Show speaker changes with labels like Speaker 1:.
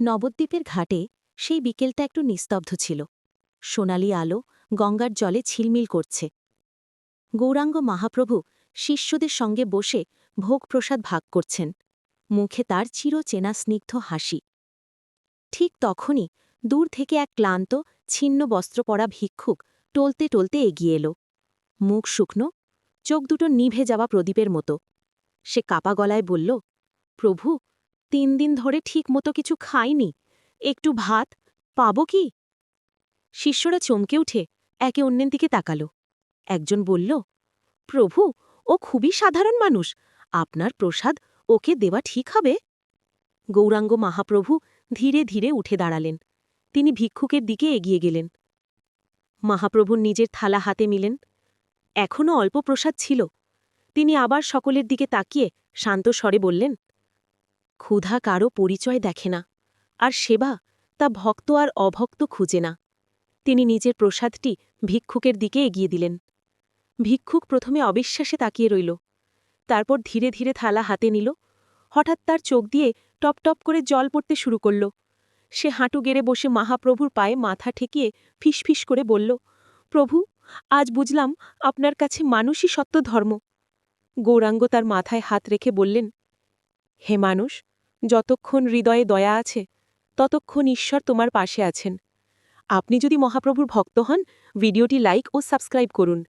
Speaker 1: নবদ্বীপের ঘাটে সেই বিকেলটা একটু নিস্তব্ধ ছিল। সোনালি আলো গঙ্গার জলে ঝিলমিল করছে। গৌরাঙ্গ মহাপ্রভু শিষ্যদের সঙ্গে বসে ভোগপ্রসাদ ভাগ করছেন। মুখে তার চিরচেনা স্নিগ্ধ হাসি। ঠিক তখনই দূর থেকে এক ক্লান্ত, ছিন্ন বস্ত্র পরা ভিক্ষুক টলতে টলতে এগিয়ে এলো। মুখ শুকনো, চোখ দুটো নিভে যাওয়া প্রদীপের মতো। সে কাপা গলায় বলল, প্রভু তিন দিন ধরে ঠিক মতো কিছু খাইনি। একটু ভাত, পাব কি? শিষ্যরা চমকে উঠে একে অন্যের দিকে তাকাল। একজন বলল, প্রভু, ও খুবই সাধারণ মানুষ। আপনার প্রসাদ ওকে দেওয়া ঠিক হবে? গৌরাঙ্গ মহাপ্রভু ধীরে ধীরে উঠে দাঁড়ালেন। তিনি ভিক্ষুকের দিকে এগিয়ে গেলেন। মহাপ্রভুর নিজের থালা হাতে মিলেন এখনও অল্প প্রসাদ ছিল। তিনি আবার সকলের দিকে তাকিয়ে শান্ত স্বরে বললেন ক্ষুধা কারও পরিচয় দেখে না, আর সেবা তা ভক্ত আর অভক্ত খুঁজে না। তিনি নিজের প্রসাদটি ভিক্ষুকের দিকে এগিয়ে দিলেন। ভিক্ষুক প্রথমে অবিশ্বাসে তাকিয়ে রইল, তারপর ধীরে ধীরে থালা হাতে নিল, হঠাৎ তার চোখ দিয়ে টপ টপ করে জল পড়তে শুরু করল। সে হাঁটু গেড়ে বসে মহাপ্রভুর পায়ে মাথা ঠেকিয়ে ফিসফিস করে বলল, প্রভু, আজ বুঝলাম আপনার কাছে মানুষই সত্য ধর্ম। গৌরাঙ্গ তার মাথায় হাত রেখে বললেন হে মানুষ, যতক্ষণ হৃদয়ে দয়া আছে, ততক্ষণ ঈশ্বর তোমার পাশে আছেন। আপনি যদি মহাপ্রভুর ভক্ত হন, ভিডিওটি লাইক ও সাবস্ক্রাইব করুন।